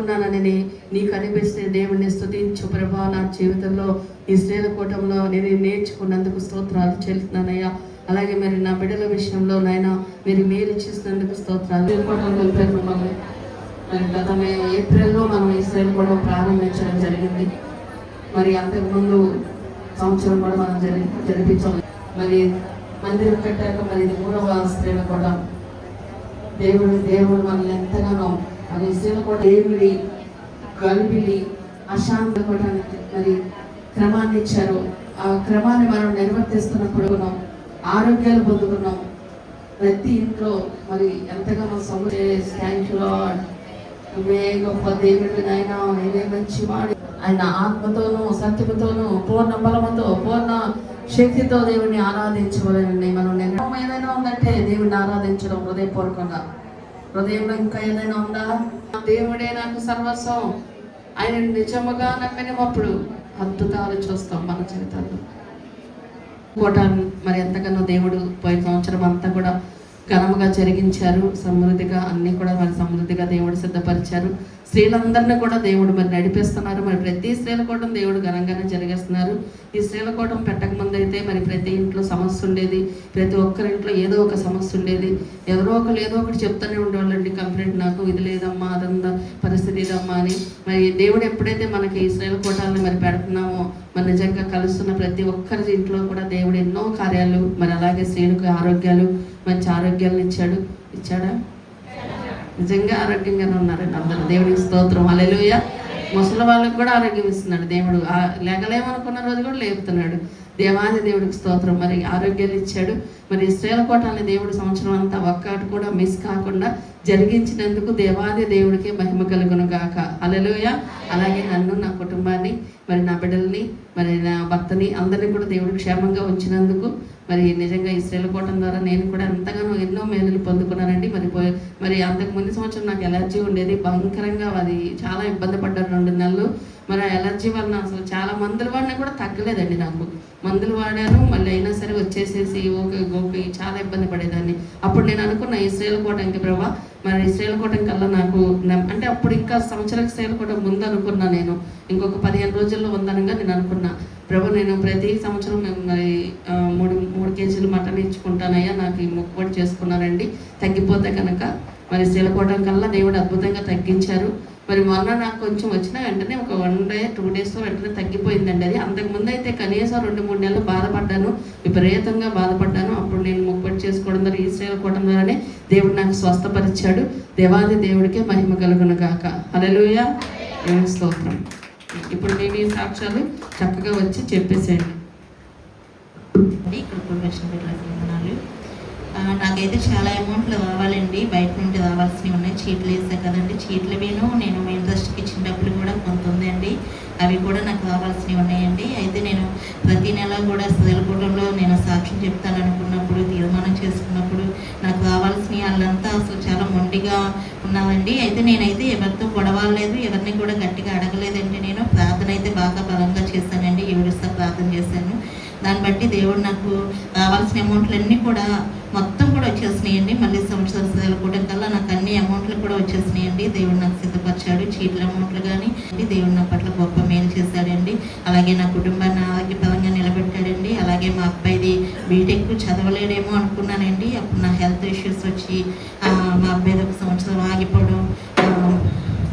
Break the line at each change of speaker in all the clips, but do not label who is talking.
నేర్చుకున్నానని నీకు అనిపిస్తే దేవుణ్ణి స్థుతించు ప్రభా నా జీవితంలో ఈ స్త్రీల కూటంలో నేను నేర్చుకున్నందుకు స్తోత్రాలు చెల్లుతున్నానయ్యా అలాగే మరి నా బిడ్డల విషయంలో నాయన మీరు మేలు చేసినందుకు స్తోత్రాలు. స్త్రీల మమ్మల్ని మరి గత మే ఏప్రిల్లో మనం ఈ స్త్రీల కూటం ప్రారంభించడం జరిగింది. మరి అంతకుముందు సంవత్సరం కూడా మనం జరి జరిపించాం. మరి మందిరం కట్టాక మరి ఇది మూడవ స్త్రీల కూడా దేవుడు దేవుడు మనల్ని ఎంతగానో అది స్త్రీలు కూడా దేవుడి గల్బిలి అశాంతి కూడా మరి క్రమాన్ని ఇచ్చారు. ఆ క్రమాన్ని మనం నిర్వర్తిస్తున్నప్పుడు మనం ఆరోగ్యాలు పొందుకున్నాం. ప్రతి ఇంట్లో మరి ఎంతగానో థ్యాంక్ యూ నువ్వే గొప్ప దేవుడు నాయన నేనే మంచి వాడు. ఆయన ఆత్మతోనూ సత్యముతోనూ పూర్ణ బలముతో పూర్ణ శక్తితో దేవుడిని ఆరాధించవలనండి. మనం నిర్ణయం ఏదైనా ఉందంటే దేవుడిని ఆరాధించడం హృదయపూర్వకంగా. హృదయంలో ఇంకా ఏదైనా ఉందా దేవుడే నాకు సర్వస్వం. ఆయన నిజముగా నమ్మినప్పుడు అద్భుతాలు చూస్తాం మన జీవితాల్లో. కోటాన్ని మరి ఎంతగానో దేవుడు పోయిన సంవత్సరం అంతా కూడా ఘనముగా జరిగించారు. సమృద్ధిగా అన్నీ కూడా మరి సమృద్ధిగా దేవుడు సిద్ధపరిచారు. స్త్రీలందరినీ కూడా దేవుడు మరి నడిపిస్తున్నారు. మరి ప్రతి స్త్రీల కూటం దేవుడు ఘనంగానే జరిగేస్తున్నారు. ఈ స్త్రీల కూటం పెట్టక ముందు అయితే మరి ప్రతి ఇంట్లో సమస్య ఉండేది. ప్రతి ఒక్కరి ఇంట్లో ఏదో ఒక సమస్య ఉండేది. ఎవరో ఒకరు ఏదో ఒకటి చెప్తూనే ఉండేవాళ్ళండి. కంప్లైంట్ నాకు ఇది లేదమ్మా అదంతా పరిస్థితి ఇదమ్మా అని. మరి దేవుడు ఎప్పుడైతే మనకి ఈ స్త్రీల కూటాలను మరి పెడుతున్నామో మరి నిజంగా కలుస్తున్న ప్రతి ఒక్కరి ఇంట్లో కూడా దేవుడు ఎన్నో కార్యాలు మరి అలాగే స్త్రీలకు ఆరోగ్యాలు మంచి ఆరోగ్యాలను ఇచ్చాడు. ఇచ్చాడా? నిజంగా ఆరోగ్యంగానే ఉన్నారండి అందరూ దేవుడికి స్తోత్రం. అలెలుయ ముసలి వాళ్ళకి కూడా ఆరోగ్యం ఇస్తున్నాడు దేవుడు. ఆ లేగలేమనుకున్న రోజు కూడా లేపుతున్నాడు. దేవాది దేవుడికి స్తోత్రం. మరి ఆరోగ్యాలు ఇచ్చాడు. మరి స్త్రీల కోటాన్ని దేవుడు సంవత్సరం అంతా ఒక్కటి కూడా మిస్ కాకుండా జరిగించినందుకు దేవాది దేవుడికి మహిమ కలుగును గాక. అలలోయ అలాగే నన్ను నా కుటుంబాన్ని మరి నా బిడ్డల్ని మరి నా భర్తని అందరినీ కూడా దేవుడు క్షేమంగా ఉంచినందుకు మరి నిజంగా ఈ కోటం ద్వారా నేను కూడా ఎంతగానో ఎన్నో మేలులు పొందుకున్నానండి. మరి పోయి మరి అంతకు ముందు సంవత్సరం నాకు ఎలర్జీ ఉండేది. భయంకరంగా అది చాలా ఇబ్బంది పడ్డాను రెండు నెలలు. మరి ఆ ఎలర్జీ వలన అసలు చాలా మందులు వాడినా కూడా తగ్గలేదండి నాకు. మందులు వాడాను మళ్ళీ అయినా సరే వచ్చేసేసి ఓకే గోపి చాలా ఇబ్బంది పడేదాన్ని. అప్పుడు నేను అనుకున్న ఇస్రాయల్ స్త్రీల ప్రభా మరి ఇస్రాయల్ కోటం కల్లా నాకు అంటే అప్పుడు ఇంకా సంవత్సరానికి స్త్రీల కోటం ముందు అనుకున్నా నేను. ఇంకొక పదిహేను రోజుల్లో ఉందనగా నేను అనుకున్నా. ప్రభు నేను ప్రతి సంవత్సరం మేము మరి మూడు మూడు కేజీలు మటన్ ఇచ్చుకుంటానయ్యా నాకు ఈ మొక్కుబడి చేసుకున్నానండి తగ్గిపోతే కనుక మరి శీలకోవడం కల్లా దేవుడు అద్భుతంగా తగ్గించారు. మరి మొన్న నాకు కొంచెం వచ్చిన వెంటనే ఒక వన్ డే టూ డేస్లో వెంటనే తగ్గిపోయిందండి. అది అంతకుముందు అయితే కనీసం రెండు మూడు నెలలు బాధపడ్డాను విపరీతంగా బాధపడ్డాను. అప్పుడు నేను మొక్కుబడి చేసుకోవడం ద్వారా ఈ శ్రీలకోవడం ద్వారానే దేవుడు నాకు స్వస్థపరిచాడు. దేవాది దేవుడికే మహిమ కలుగును గాక. హల్లెలూయ. దేవుని స్తోత్రం. ఇప్పుడు నేను ఈ సాక్ష్యాలు చక్కగా వచ్చి చెప్పేసేయండి.
ఇక్కడ కూడా వచ్చిన బిడ్డలకి వందనాలు ఆ, నాకైతే చాలా అమౌంట్లు రావాలండి బయట నుండి రావాల్సినవి ఉన్నాయి. చీట్లు వేసా కదండి. చీట్లు వేను నేను మీ ఇంట్రెస్ట్కి ఇచ్చిన డబ్బులు కూడా కొంత ఉందండి. అవి కూడా నాకు రావాల్సినవి ఉన్నాయండి. అయితే నేను ప్రతి నెల కూడా శ్రీలకూటంలో నేను సాక్ష్యం చెప్తాను అనుకున్నప్పుడు తీర్మానం చేసుకున్నప్పుడు నాకు రావాల్సినవి వాళ్ళంతా అసలు చాలా మొండిగా ఉన్నామండి అయితే నేనైతే ఎవరితో గొడవలేదు ఎవరిని కూడా గట్టిగా అడగలేదండి నేను. ప్రార్థన అయితే బాగా బలంగా చేశానండి. ఏడుస్తా ప్రార్థన చేశాను. దాన్ని బట్టి దేవుడు నాకు రావాల్సిన అమౌంట్లు అన్నీ కూడా కూడా వచ్చేసినాయండి. మళ్ళీ సంవత్సరాలు కూడా కల్లా నాకు అన్ని అమౌంట్లు కూడా వచ్చేసినాయండి. దేవుడు నాకు సిద్ధపరిచాడు. చీట్ల అమౌంట్లు కానీ దేవుడు నా పట్ల గొప్ప మేలు చేశాడండి. అలాగే నా కుటుంబాన్ని ఆరోగ్యపరంగా నిలబెట్టాడండి. అలాగే మా అబ్బాయిది బీటెక్ చదవలేడేమో అనుకున్నానండి. అప్పుడు నా హెల్త్ ఇష్యూస్ వచ్చి మా అబ్బాయిది ఒక సంవత్సరం ఆగిపోవడం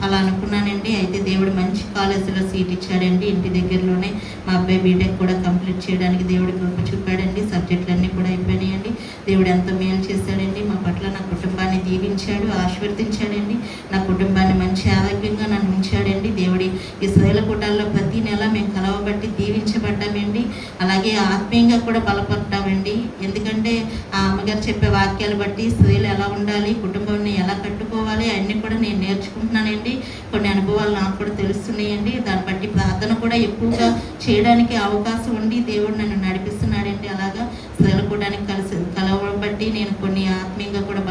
అలా అనుకున్నానండి. అయితే దేవుడు మంచి కాలేజీలో సీట్ ఇచ్చాడండి. ఇంటి దగ్గరలోనే మా అబ్బాయి బీటెక్ కూడా కంప్లీట్ చేయడానికి దేవుడు కృప చూపాడండి. సబ్జెక్టులన్నీ కూడా అయిపోయినాయండి. దేవుడు ఎంతో మేలు చేశాడండి. మా పట్ల నా కుటుంబం దీవించాడు ఆశీర్వదించాడండి. నా కుటుంబాన్ని మంచి ఆరోగ్యంగా నన్ను ఉంచాడండి దేవుడి ఈ స్త్రీల కూటాల్లో ప్రతి నెల మేము కలవబట్టి దీవించబడ్డామండి. అలాగే ఆత్మీయంగా కూడా బలపడ్డామండి. ఎందుకంటే ఆ అమ్మగారు చెప్పే వాక్యాలు బట్టి స్త్రీలు ఎలా ఉండాలి కుటుంబాన్ని ఎలా కట్టుకోవాలి అన్నీ కూడా నేను నేర్చుకుంటున్నానండి. కొన్ని అనుభవాలు నాకు కూడా తెలుస్తున్నాయండి. దాన్ని బట్టి ప్రార్థన కూడా ఎక్కువగా చేయడానికి అవకాశం ఉండి దేవుడు నన్ను నడిపిస్తున్నాడండి. అలాగా స్త్రీల కూడా కలిసి కలవబట్టి నేను కొన్ని ఆత్మీయంగా కూడా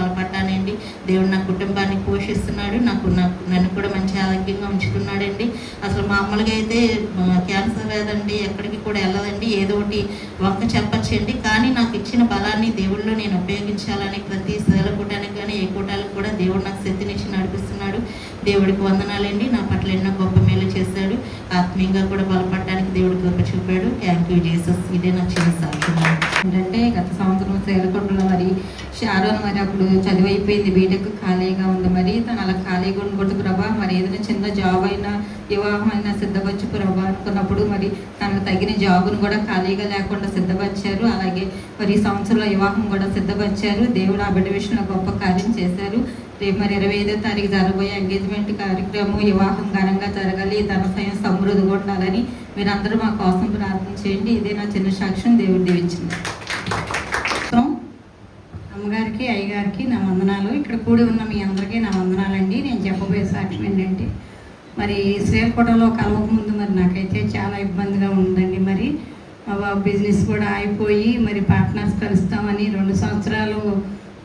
దేవుడు నా కుటుంబాన్ని పోషిస్తున్నాడు నాకు నాకు నన్ను కూడా మంచి ఆరోగ్యంగా ఉంచుతున్నాడండి అసలు మామూలుగా అయితే క్యాన్సర్ లేదండి ఎక్కడికి కూడా వెళ్ళదండి. ఏదో ఒకటి వంక చెప్పచ్చండి. కానీ నాకు ఇచ్చిన బలాన్ని దేవుళ్ళు నేను ఉపయోగించాలని ప్రతి స్త్రీల కూటానికి కానీ ఏ కూటాలకు కూడా దేవుడు నాకు శక్తినిచ్చి నడిపిస్తున్నాడు. దేవుడికి వందనాలండి. నా పట్ల ఎన్నో గొప్ప మేలు చేశాడు. ఆత్మీయంగా కూడా బలపడడానికి దేవుడు కృప చూపాడు. థ్యాంక్ యూ జీసస్ ఇదే నా చిన్న సాక్ష్యం.
ఏంటంటే గత సంవత్సరం సేలకొండలో మరి షారోన్ మరి అప్పుడు చదువు అయిపోయింది బిడ్డకు ఖాళీగా ఉంది. మరి తను అలా ఖాళీగా ఉండకూడదు ప్రభా. మరి ఏదైనా చిన్న జాబ్ అయినా వివాహం అయినా సిద్ధపరచు ప్రభా అనుకున్నప్పుడు మరి తనకు తగిన జాబును కూడా ఖాళీగా లేకుండా సిద్ధపరిచారు. అలాగే మరి ఈ సంవత్సరంలో వివాహం కూడా సిద్ధపరిచారు. దేవుడు ఆ బిడ్డ విషయంలో గొప్ప కార్యం చేశారు. రేపు మరి ఇరవై ఐదో తారీఖు జరగబోయే ఎంగేజ్మెంట్ కార్యక్రమం వివాహం ఘనంగా జరగాలి. ధన స్వయం సమృద్ధిగా ఉండాలని మీరందరూ మా కోసం ప్రార్థన చేయండి. ఇదే నా చిన్న సాక్ష్యం. దేవుడు దీవించింది
అమ్మగారికి అయ్యగారికి నా వందనాలు. ఇక్కడ కూడి ఉన్న మీ అందరికీ నా వందనాలండి. నేను చెప్పబోయే సాక్ష్యం ఏంటంటే మరి శ్రీకోటలో కలవక ముందు మరి నాకైతే చాలా ఇబ్బందిగా ఉందండి. మరి మా బిజినెస్ కూడా అయిపోయి మరి పార్ట్నర్స్ కలుస్తామని రెండు సంవత్సరాలు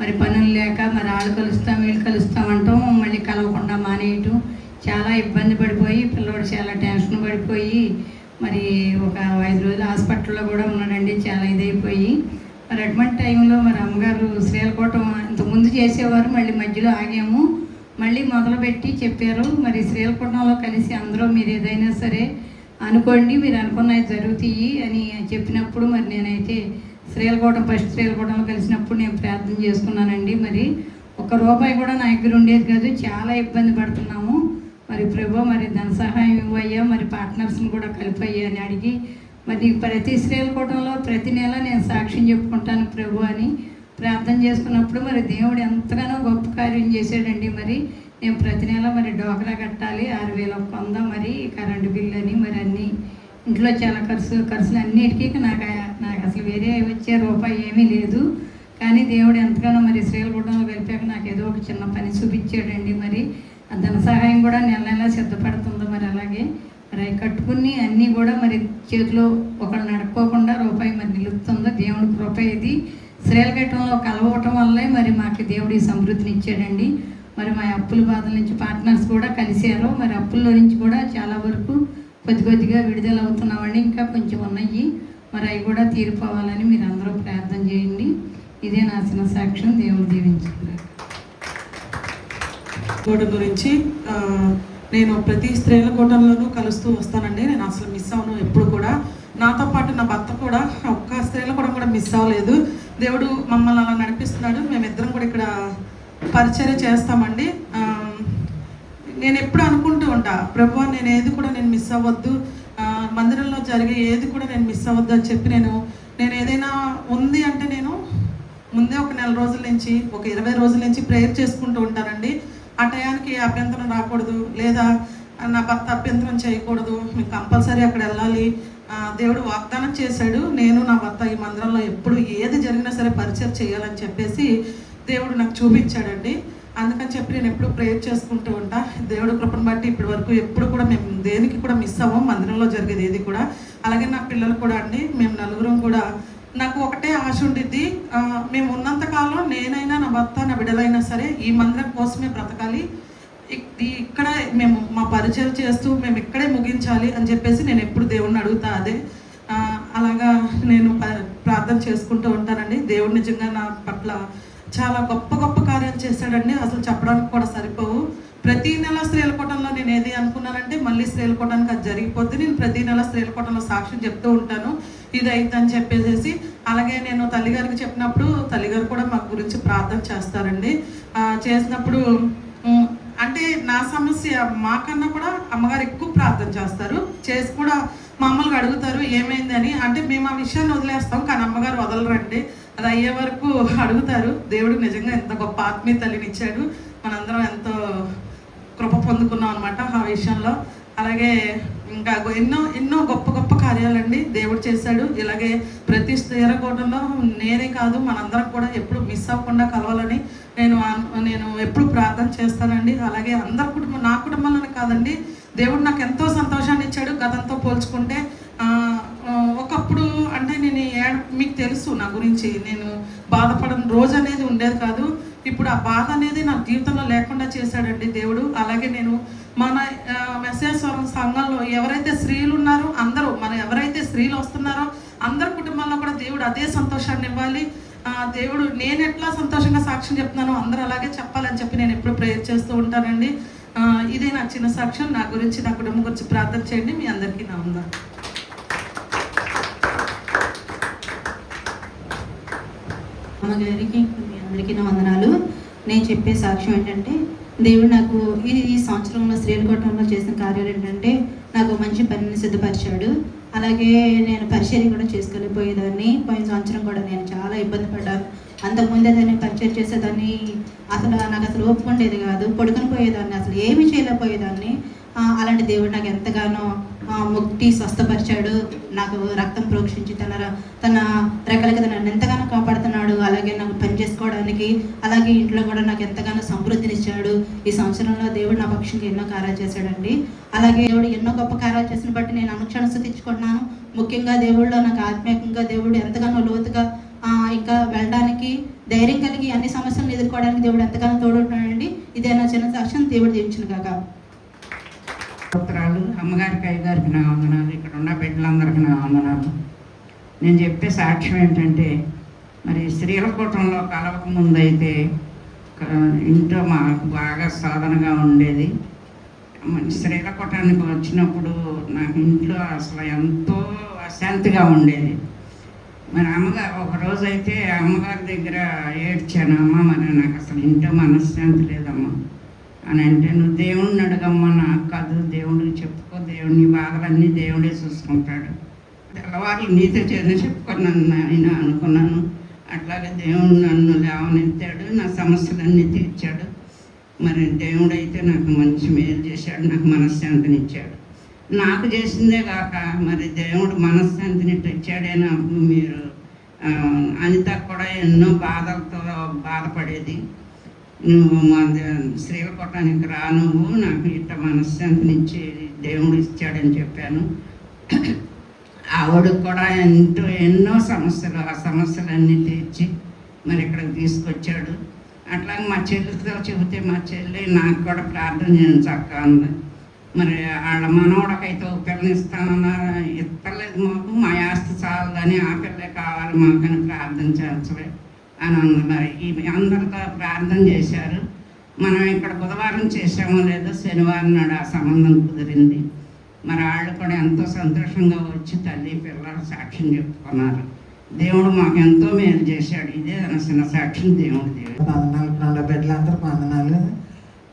మరి పనులు లేక మరి వాళ్ళు కలుస్తాం వీళ్ళు కలుస్తాం అంటాం. మళ్ళీ కలవకుండా మానేయటం చాలా ఇబ్బంది పడిపోయి పిల్లోడు మరి ఒక ఐదు రోజులు హాస్పిటల్లో కూడా ఉన్నాడండి. చాలా ఇదైపోయి మరి అటువంటి టైంలో మరి అమ్మగారు శ్రీలకోటం ఇంతకుముందు చేసేవారు మళ్ళీ మధ్యలో ఆగాము. మళ్ళీ మొదలుపెట్టి చెప్పారు మరి శ్రీలకోటంలో కలిసి అందరూ మీరు ఏదైనా సరే అనుకోండి మీరు అనుకున్నవి జరుగుతాయి అని చెప్పినప్పుడు మరి నేనైతే శ్రీలకోటం ఫస్ట్ శ్రీలకోటంలో కలిసినప్పుడు నేను ప్రార్థన చేసుకున్నానండి. మరి ఒక్క రూపాయి కూడా నా దగ్గర ఉండేది కాదు చాలా ఇబ్బంది పడుతున్నాము. మరి ప్రభు మరి ధన సహాయం ఇవ్వయ్యా మరి పార్ట్నర్స్ని కూడా కలిపయ్యా అని అడిగి మరి ప్రతి శ్రీలకోటంలో ప్రతి నెల నేను సాక్ష్యం చెప్పుకుంటాను ప్రభు అని ప్రార్థన చేసుకున్నప్పుడు మరి దేవుడు ఎంతగానో గొప్ప కార్యం చేశాడండి మరి. నేను ప్రతి నెల మరి డోకరా కట్టాలి ఆరు వేల ఒక్క వంద మరి కరెంటు బిల్లు అని మరి అన్నీ ఇంట్లో చాలా ఖర్చు ఖర్చులు అన్నిటికీ నాకు నాకు అసలు వేరే వచ్చే రూపాయి ఏమీ లేదు. కానీ దేవుడు ఎంతగానో మరి శ్రీలగుడ్డంలో కలిపాక నాకు ఏదో ఒక చిన్న పని చూపించాడండి మరి. ఆ ధన సహాయం కూడా నెల నెల సిద్ధపడుతుంది మరి అలాగే. మరి అవి కట్టుకుని అన్నీ కూడా మరి చేతిలో ఒకళ్ళు నడుపుకోకుండా రూపాయి మరి నిలుపుతుందో దేవుడి కృప ఇది. శ్రీలఘట్టంలో కలవటం వల్లే మరి మాకు దేవుడి సమృద్ధిని ఇచ్చాడండి. మరి మా అప్పుల బాధల నుంచి పార్ట్నర్స్ కూడా కలిశారు. మరి అప్పుల్లో నుంచి కూడా చాలా వరకు కొద్ది కొద్దిగా విడుదల అవుతున్నామండి. ఇంకా కొంచెం ఉన్నాయి. మరి అవి కూడా తీరిపోవాలని మీరు అందరూ ప్రార్థన చేయండి. ఇదే నా చిన్న సాక్ష్యం. దేవుడు దీవించుకున్నారు
గురించి నేను ప్రతి స్త్రీల కూటంలోనూ కలుస్తూ వస్తానండి. నేను అసలు మిస్ అవను ఎప్పుడు కూడా. నాతో పాటు నా భర్త కూడా ఒక్క స్త్రీల కూడా కూడా మిస్ అవ్వలేదు. దేవుడు మమ్మల్ని అలా నడిపిస్తున్నాడు. మేమిద్దరం కూడా ఇక్కడ పరిచర్య చేస్తామండి. నేను ఎప్పుడు అనుకుంటూ ఉంటా ప్రభు నేను ఏది కూడా నేను మిస్ అవ్వద్దు. మందిరంలో జరిగే ఏది కూడా నేను మిస్ అవ్వద్దు అని చెప్పి నేను నేను ఏదైనా ఉంది అంటే నేను ముందే ఒక నెల రోజుల నుంచి ఒక ఇరవై రోజుల నుంచి ప్రేయర్ చేసుకుంటూ ఉంటానండి. ఆ టయానికి అభ్యంతరం రాకూడదు లేదా నా భర్త అభ్యంతరం చేయకూడదు మీకు కంపల్సరీ అక్కడ వెళ్ళాలి. దేవుడు వాగ్దానం చేశాడు నేను నా భర్త ఈ మందిరంలో ఎప్పుడు ఏది జరిగినా సరే పరిచయం చేయాలని చెప్పేసి దేవుడు నాకు చూపించాడండి. అందుకని చెప్పి నేను ఎప్పుడు ప్రేయర్ చేసుకుంటూ ఉంటా. దేవుడు కృపను బట్టి ఇప్పటి వరకు ఎప్పుడు కూడా మేము దేనికి కూడా మిస్ అవ్వం మందిరంలో జరిగేది ఏది కూడా. అలాగే నా పిల్లలు కూడా అండి మేము నలుగురం కూడా నాకు ఒకటే ఆశ ఉండిద్ది. మేము ఉన్నంత కాలం నేనైనా నా భర్త నా బిడ్డలైనా సరే ఈ మందిరం కోసమే బ్రతకాలి. ఇక్కడ మేము మా పరిచయం చేస్తూ మేము ఇక్కడే ముగించాలి అని చెప్పేసి నేను ఎప్పుడు దేవుణ్ణి అడుగుతా అదే. అలాగా నేను ప్రార్థన చేసుకుంటూ ఉంటానండి. దేవుడు నిజంగా నా పట్ల చాలా గొప్ప గొప్ప కార్యాలు చేశాడండి. అసలు చెప్పడానికి కూడా సరిపోవు. ప్రతి నెల శ్రీలకోటంలో నేను ఏది అనుకున్నానంటే మళ్ళీ శ్రీలకోటానికి అది జరిగిపోద్ది. నేను ప్రతి నెల శ్రీలకోటంలో సాక్ష్యం చెప్తూ ఉంటాను. ఇది అయిద్దని చెప్పేసి అలాగే నేను తల్లిగారికి చెప్పినప్పుడు తల్లిగారు కూడా మా గురించి ప్రార్థన చేస్తారండి. చేసినప్పుడు అంటే నా సమస్య మాకన్నా కూడా అమ్మగారు ఎక్కువ ప్రార్థన చేస్తారు. చేసి కూడా మామూలుగా అడుగుతారు ఏమైందని. అంటే మేము ఆ విషయాన్ని వదిలేస్తాం కానీ అమ్మగారు వదలరండి. అది అయ్యే వరకు అడుగుతారు. దేవుడు నిజంగా ఎంత గొప్ప ఆత్మీయ తల్లిని ఇచ్చాడు. మనందరం ఎంతో కృప పొందుకున్నాం అనమాట ఆ విషయంలో. అలాగే ఇంకా ఎన్నో ఎన్నో గొప్ప గొప్ప కార్యాలండి దేవుడు చేశాడు. ఇలాగే ప్రతి స్థిరకోటంలో నేనే కాదు మనందరం కూడా ఎప్పుడు మిస్ అవ్వకుండా కలవాలని నేను నేను ఎప్పుడు ప్రార్థన చేస్తానండి. అలాగే అందరి కుటుంబం నా కుటుంబంలోనే కాదండి దేవుడు నాకు ఎంతో సంతోషాన్ని ఇచ్చాడు గతంతో పోల్చుకుంటే. ఒకప్పుడు అంటే నేను ఏ మీకు తెలుసు నా గురించి నేను బాధపడని రోజు అనేది ఉండేది కాదు. ఇప్పుడు ఆ బాధ అనేది నా జీవితంలో లేకుండా చేశాడండి దేవుడు. అలాగే నేను మన మెసేశ్వరం స్వరం సంఘంలో ఎవరైతే స్త్రీలు ఉన్నారో అందరూ మన ఎవరైతే స్త్రీలు వస్తున్నారో అందరి కుటుంబంలో కూడా దేవుడు అదే సంతోషాన్ని ఇవ్వాలి. దేవుడు నేను ఎట్లా సంతోషంగా సాక్ష్యం చెప్తున్నానో అందరూ అలాగే చెప్పాలని చెప్పి నేను ఎప్పుడు ప్రేయర్ చేస్తూ ఉంటానండి. ఇదే నా చిన్న సాక్ష్యం. నా గురించి నా కుటుంబం గురించి ప్రార్థన చేయండి. మీ అందరికీ నా ఉందా
అమ్మగారికి మీ అందరికీ నా వందనాలు. నేను చెప్పే సాక్ష్యం ఏంటంటే దేవుడు నాకు ఈ ఈ సంవత్సరంలో శ్రీలకోటంలో చేసిన కార్యాలు ఏంటంటే నాకు మంచి పనిని సిద్ధపరిచాడు. అలాగే నేను పరిచయం కూడా చేసుకోలేకపోయేదాన్ని పోయిన సంవత్సరం కూడా నేను చాలా ఇబ్బంది పడ్డాను. అంతకుముందే దాన్ని పరిచయం చేసేదాన్ని. అసలు నాకు అసలు ఒప్పుకుండేది కాదు. పడుకొని పోయేదాన్ని అసలు ఏమీ చేయలేకపోయేదాన్ని. అలాంటి దేవుడు నాకు ఎంతగానో ముక్తి స్వస్థపరిచాడు. నాకు రక్తం ప్రోక్షించి తన ర- తన రెక్కలకి నన్ను ఎంతగానో కాపాడుతున్నాడు. చేసుకోవడానికి అలాగే ఇంట్లో కూడా నాకు ఎంతగానో సమృద్ధినిచ్చాడు. ఈ సంవత్సరంలో దేవుడు నా పక్షంగా ఎన్నో కార్యాలు చేశాడండి. అలాగే దేవుడు ఎన్నో గొప్ప కార్యాలు చేసిన బట్టి నేను అనుక్షణ స్థుతించుకుంటున్నాను. ముఖ్యంగా దేవుళ్ళలో నాకు ఆత్మీయంగా దేవుడు ఎంతగానో లోతుగా ఇంకా వెళ్ళడానికి ధైర్యం కలిగి అన్ని సమస్యలను ఎదుర్కోవడానికి దేవుడు ఎంతగానో తోడుంటున్నాడండి. ఇదే నా చిన్న సాక్ష్యం. దేవుడు దీవించిన కాక
పుత్రాలు అమ్మగారికి అయ్యగారికి నా వందనాలు. ఇక్కడ ఉన్న బిడ్డలందరికీ నా వందనాలు. నేను చెప్పే సాక్ష్యం ఏంటంటే మరి స్త్రీల కూటంలో కలవకముందైతే ఇంట్లో మాకు బాగా సాధనగా ఉండేది. మన స్త్రీల కూటానికి వచ్చినప్పుడు నాకు ఇంట్లో అసలు ఎంతో అశాంతిగా ఉండేది. మరి అమ్మగారు ఒక రోజు అయితే అమ్మగారి దగ్గర ఏడ్చాను అమ్మ మరి నాకు అసలు ఇంట్లో మనశ్శాంతి లేదమ్మా. అని అంటే నువ్వు దేవుణ్ణి అడగమ్మా నాకు కాదు దేవుడికి చెప్పుకో దేవుడిని బాధలన్నీ దేవుడే చూసుకుంటాడు. తెల్లవారు నీతో చేసి చెప్పుకున్నాను నేను అనుకున్నాను. అట్లాగే దేవుడు నన్ను లేవనెత్తాడు నా సమస్యలన్నీ తీర్చాడు. మరి దేవుడు అయితే నాకు మంచి మేలు చేశాడు నాకు మనశ్శాంతినిచ్చాడు. నాకు చేసిందే కాక మరి దేవుడు మనశ్శాంతిని తెచ్చాడేనా మీరు అనిత కూడా ఎన్నో బాధలతో బాధపడేది. నువ్వు మా దే- రా నువ్వు నాకు ఇట్ట మనశ్శాంతినిచ్చి దేవుడు ఇచ్చాడని చెప్పాను. ఆవిడ కూడా ఎంతో ఎన్నో సమస్యలు ఆ సమస్యలన్నీ తీర్చి మరి ఇక్కడికి తీసుకొచ్చాడు. అట్లాగే మా చెల్లితో చెబితే మా చెల్లి నాకు కూడా ప్రార్థన చేయను చక్క అంది. మరి వాళ్ళ మనవడకైతే ఒక పిల్లని ఇస్తానన్నారు ఇస్తలేదు మాకు మా ఆస్తి చాలదని ఆ పిల్లే కావాలి మాకని ప్రార్థన చేయించలే అని అంది. మరి ఈ అందరితో ప్రార్థన చేశారు. మనం ఇక్కడ బుధవారం చేసామో లేదో శనివారం నాడు ఆ సంబంధం కుదిరింది. మరి వాళ్ళు కూడా ఎంతో సంతోషంగా వచ్చి తల్లి పిల్లలు సాక్ష్యం చెప్పుకున్నారు. దేవుడు మాకు ఎంతో మేలు చేశాడు. ఇదే చిన్న సాక్ష్యం దేవుడు దేవుడు
వందనాలు నా అందరూ వందనాలు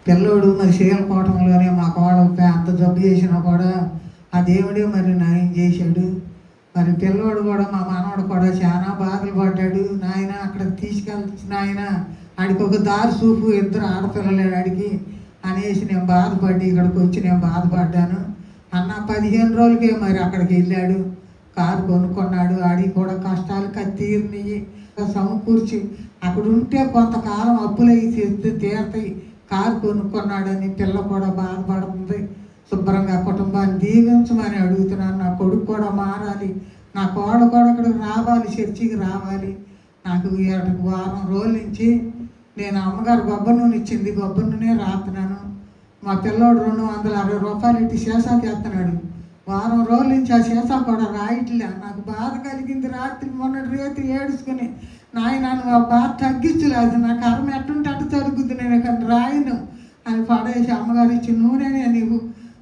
పిల్లోడు మరి శీలకోవటంలోనే మా కోడ అంత జబ్బు చేసినా కూడా ఆ దేవుడే మరి నాయం చేశాడు. మరి పిల్లోడు కూడా మా మనవడు కూడా చాలా బాధలు పడ్డాడు. నాయన అక్కడికి తీసుకెళ్ళి నాయన ఆడికి ఒక దారి చూపు ఇద్దరు ఆడపిల్లలేడు ఆడికి అనేసి నేను బాధపడి ఇక్కడికి వచ్చి నేను బాధపడ్డాను. అన్న పదిహేను రోజులకే మరి అక్కడికి వెళ్ళాడు. కారు కొనుక్కున్నాడు. ఆడికి కూడా కష్టాలు కత్తీరినాయి. సమకూర్చి అక్కడ ఉంటే కొంతకాలం అప్పులు అయి తీర్చి తీరతాయి. కారు కొనుక్కున్నాడని పిల్ల కూడా బాధపడుతుంది. శుభ్రంగా కుటుంబాన్ని దీవించమని అడుగుతున్నాను. నా కొడుకు కూడా మారాలి. నా కోడ కూడా ఇక్కడికి రావాలి చర్చికి రావాలి. నాకు వారం రోజుల నుంచి నేను అమ్మగారు గొబ్బ నూనె ఇచ్చింది. గొబ్బ నూనె రాస్తున్నాను మా పిల్లోడు రెండు వందల అరవై రూపాయలు ఇట్టి సీసా తెస్తున్నాడు వారం రోజుల నుంచి ఆ శేషా కూడా రాయట్లే. నాకు బాధ కలిగింది రాత్రి మొన్నటి రేతి ఏడుచుకుని నాయన నువ్వు ఆ బాధ తగ్గించలేదు నా కర్మ ఎట్టుంటే అటు తరుగుద్ది నేను ఇక్కడ రాయను అని పడేసి అమ్మగారు ఇచ్చి నూనెనే నీవు.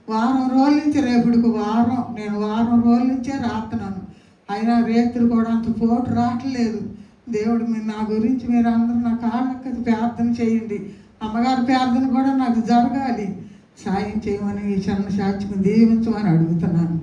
వారం రోజుల నుంచి రేపుడికి వారం నేను వారం రోజుల నుంచే రాస్తున్నాను అయినా రేతులు కూడా అంత పోటు రావట్లేదు. దేవుడు మీరు నా గురించి మీరు అందరూ నా కాళ్ళకి ప్రార్థన చేయండి. అమ్మగారి ప్రార్థన కూడా నాకు జరగాలి. సాయం చేయమని ఈ చిన్న సాక్షిని దీవించమని అడుగుతున్నాను.